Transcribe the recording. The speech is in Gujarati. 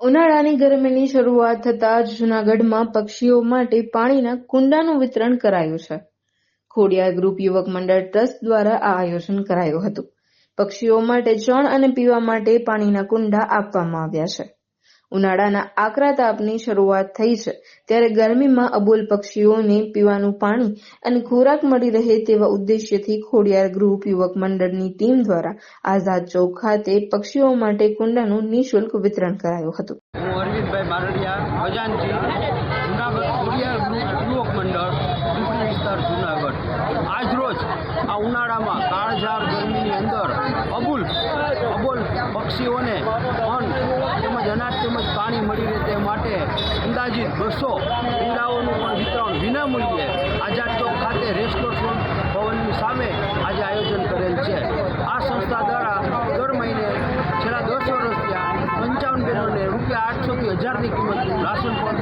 ઉનાળાની ગરમીની શરૂઆત થતાં જ જૂનાગઢમાં પક્ષીઓ માટે પાણીના કુંડાનું વિતરણ કરાયું છે. ખોડિયાર ગ્રુપ યુવક મંડળ ટ્રસ્ટ દ્વારા આ આયોજન કરાયું હતું. પક્ષીઓ માટે ચણ અને પીવા માટે પાણીના કુંડા આપવામાં આવ્યા છે. ઉનાળાના આકરા તાપની શરૂઆત થઈ છે. ત્યારે ગરમીમાં અબોલ પક્ષીઓને પીવાનું પાણી અને ખોરાક મળી રહે તેવા ઉદ્દેશ્યથી ખોડિયાર ગ્રુપ યુવક મંડળની ટીમ દ્વારા આઝાદ ચોક ખાતે પક્ષીઓ માટે કુંડાનું નિઃશુલ્ક વિતરણ કરાયું હતું. હું આ ઉનાળામાં કાળઝાળ ગરમીની અંદર અબુલ, અબોલ પક્ષીઓને અંદાજિત બસો કુંડાઓનું પણ વિતરણ વિનામૂલ્યે આઝાદ ચોક ખાતે રેસ્ટોરન્ટ ભવનની સામે આજે આયોજન કરેલ છે. આ સંસ્થા દ્વારા દર મહિને છેલ્લા દસ વર્ષથી પંચાવન બહેનોને રૂપિયા આઠસોથી હજારની કિંમતનું રાશન પણ